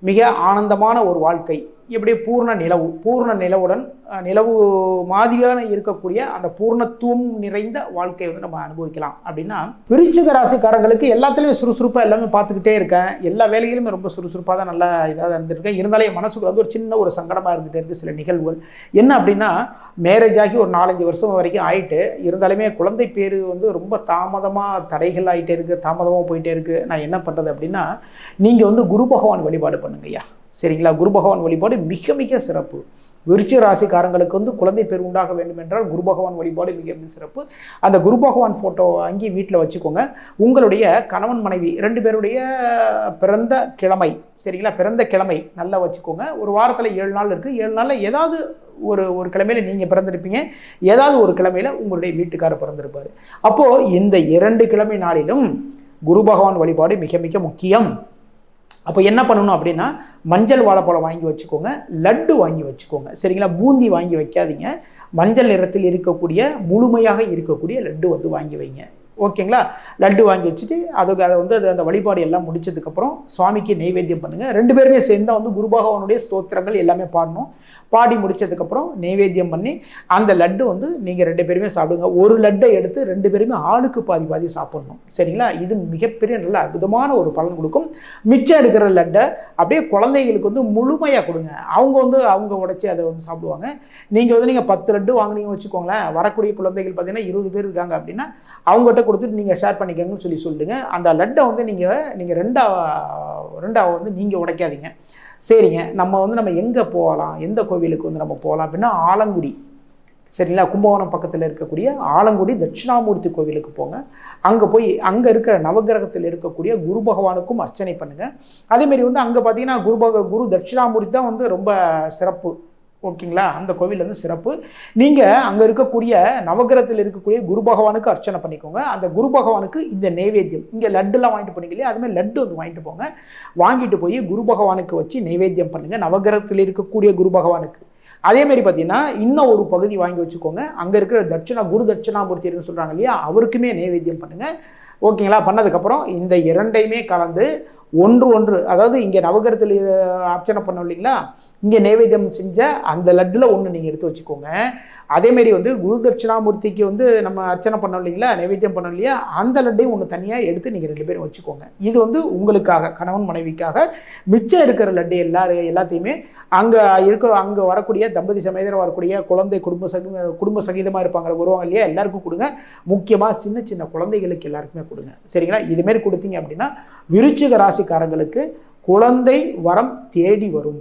மிக ஆனந்தமான ஒரு வாழ்க்கை. இப்படி பூர்ண நிலவு பூர்ண நிலவுடன் நிலவு மாதிரியான இருக்கக்கூடிய அந்த பூர்ணத்துவம் நிறைந்த வாழ்க்கையை வந்து நம்ம அனுபவிக்கலாம். அப்படின்னா விருச்சிக ராசிக்காரங்களுக்கு எல்லாத்துலேயும் சுறுசுறுப்பாக எல்லாமே பார்த்துக்கிட்டே இருக்கேன். எல்லா வேலையிலுமே ரொம்ப சுறுசுறுப்பாக தான் நல்லா இதாக இருந்திருக்கேன். இருந்தாலே என் மனசுக்குள்ள வந்து ஒரு சின்ன ஒரு சங்கடமாக இருந்துகிட்டே இருக்குது சில நிகழ்வுகள். என்ன அப்படின்னா மேரேஜ் ஆகி ஒரு நாலஞ்சு வருஷம் வரைக்கும் ஆயிட்டு இருந்தாலுமே குழந்தை பேர் வந்து ரொம்ப தாமதமாக தடைகள் ஆகிட்டே இருக்குது தாமதமாக போயிட்டே இருக்குது நான் என்ன பண்ணுறது அப்படின்னா நீங்கள் வந்து குரு பகவான் வழிபாடு பண்ணுங்கய்யா சரிங்களா? குரு பகவான் வழிபாடு மிக மிக சிறப்பு. விருச்சிக ராசிக்காரங்களுக்கு வந்து குழந்தை பேர் உண்டாக வேண்டும் என்றால் குரு பகவான் வழிபாடு மிக மிக சிறப்பு. அந்த குரு பகவான் ஃபோட்டோ வாங்கி வீட்டில் வச்சுக்கோங்க. உங்களுடைய கணவன் மனைவி ரெண்டு பேருடைய பிறந்த கிழமை சரிங்களா? பிறந்த கிழமை நல்லா வச்சுக்கோங்க. ஒரு வாரத்தில் ஏழு நாள் இருக்குது ஏழு நாளில் ஏதாவது ஒரு ஒரு கிழமையில் நீங்கள் பிறந்திருப்பீங்க. ஏதாவது ஒரு கிழமையில் உங்களுடைய வீட்டுக்காரர் பிறந்திருப்பார். அப்போது இந்த இரண்டு கிழமை நாளிலும் குரு பகவான் வழிபாடு மிக மிக முக்கியம். அப்போ என்ன பண்ணணும் அப்படின்னா மஞ்சள் வாழைப்பழம் வாங்கி வச்சுக்கோங்க லட்டு வாங்கி வச்சுக்கோங்க. சரிங்களா? பூந்தி வாங்கி வைக்காதீங்க. மஞ்சள் நிறத்தில் இருக்கக்கூடிய முழுமையாக இருக்கக்கூடிய லட்டு வந்து வாங்கி வைங்க. ஓகேங்களா? லட்டு வாங்கி வச்சுட்டு அதுக்கு அதை வந்து அது அந்த வழிபாடு எல்லாம் முடிச்சதுக்கப்புறம் சுவாமிக்கு நெய்வேத்தியம் பண்ணுங்கள் ரெண்டு பேருமே சேர்ந்தால் வந்து குரு பகவானுடைய ஸ்தோத்திரங்கள் எல்லாமே பாடணும். பாடி முடிச்சதுக்கப்புறம் நெய்வேத்தியம் பண்ணி அந்த லட்டு வந்து நீங்கள் ரெண்டு பேருமே சாப்பிடுங்க. ஒரு லட்டை எடுத்து ரெண்டு பேருமே ஆளுக்கு பாதி பாதி சாப்பிடணும். சரிங்களா? இது மிகப்பெரிய நல்ல அற்புதமான ஒரு பலன் கொடுக்கும். மிச்சம் இருக்கிற லட்டை அப்படியே குழந்தைங்களுக்கு வந்து முழுமையாக கொடுங்க. அவங்க வந்து அவங்க உடச்சி அதை வந்து சாப்பிடுவாங்க. நீங்கள் வந்து நீங்கள் பத்து லட்டு வாங்கினீங்க வச்சுக்கோங்களேன். வரக்கூடிய குழந்தைகள் பார்த்தீங்கன்னா இருபது பேர் இருக்காங்க அப்படின்னா அவங்ககிட்ட கொடுத்துட்டு நீங்கள் ஷேர் பண்ணிக்கங்கன்னு சொல்லி சொல்லுங்க. அந்த லட்டை வந்து நீங்கள் நீங்கள் ரெண்டாவ ரெண்டாவை வந்து நீங்கள் உடைக்காதீங்க. சரிங்க நம்ம வந்து நம்ம எங்கே போகலாம்? எந்த கோவிலுக்கு வந்து நம்ம போகலாம்? அப்படின்னா ஆலங்குடி. சரிங்களா? கும்பகோணம் பக்கத்தில் இருக்கக்கூடிய ஆலங்குடி தட்சிணாமூர்த்தி கோவிலுக்கு போங்க. அங்கே போய் அங்கே இருக்கிற நவகிரகத்தில் இருக்கக்கூடிய குரு பகவானுக்கும் அர்ச்சனை பண்ணுங்கள் அதேமாரி வந்து அங்கே பார்த்தீங்கன்னா குரு பக குரு தட்சிணாமூர்த்தி தான் வந்து ரொம்ப சிறப்பு. ஓகேங்களா? அந்த கோவில் வந்து சிறப்பு. நீங்கள் அங்கே இருக்கக்கூடிய நவகிரகத்தில் இருக்கக்கூடிய குரு பகவானுக்கு அர்ச்சனை பண்ணிக்கோங்க. அந்த குரு பகவானுக்கு இந்த நைவேத்தியம். இங்கே லட்டுலாம் வாங்கிட்டு போனீங்க இல்லையா? அதுமாதிரி லட்டு வந்து வாங்கிட்டு போங்க. வாங்கிட்டு போய் குரு பகவானுக்கு வச்சு நைவேத்தியம் பண்ணுங்கள் நவகிரகத்தில் இருக்கக்கூடிய குரு பகவானுக்கு. அதேமாரி பார்த்தீங்கன்னா இன்னும் ஒரு பகுதி வாங்கி வச்சுக்கோங்க. அங்கே இருக்கிற தட்சிணா குரு தட்சிணாமூர்த்தின்னு சொல்கிறாங்க இல்லையா? அவருக்குமே நைவேத்தியம் பண்ணுங்கள் ஓகேங்களா? பண்ணதுக்கப்புறம் இந்த இரண்டையுமே கலந்து ஒன்று ஒன்று அதாவது இங்கே நவகரத்தில் அர்ச்சனை பண்ணோம் இல்லைங்களா? இங்கே நைவேத்தியம் செஞ்ச அந்த லட்டில் ஒன்று நீங்கள் எடுத்து வச்சுக்கோங்க. அதேமாரி வந்து குரு தட்சிணாமூர்த்திக்கு வந்து நம்ம அர்ச்சனை பண்ணோம் இல்லைங்களா? நைவேத்தியம் பண்ணோம் இல்லையா? அந்த லட்டையும் ஒன்று தனியாக எடுத்து நீங்கள் ரெண்டு பேரும் வச்சுக்கோங்க. இது வந்து உங்களுக்காக கணவன் மனைவிக்காக மிச்சம் இருக்கிற லட்டு எல்லா எல்லாத்தையுமே அங்கே இருக்க அங்கே வரக்கூடிய தம்பதி சமேதரம் வரக்கூடிய குழந்தை குடும்ப சக குடும்ப சங்கீதமாக இருப்பாங்க வருவாங்க இல்லையா? எல்லாருக்கும் கொடுங்க. முக்கியமாக சின்ன சின்ன குழந்தைகளுக்கு எல்லாருக்குமே கொடுங்க. சரிங்களா? இதுமாரி கொடுத்தீங்க அப்படின்னா விருச்சிக ராசிக்காரங்களுக்கு குழந்தை வரம் தேடி வரும்.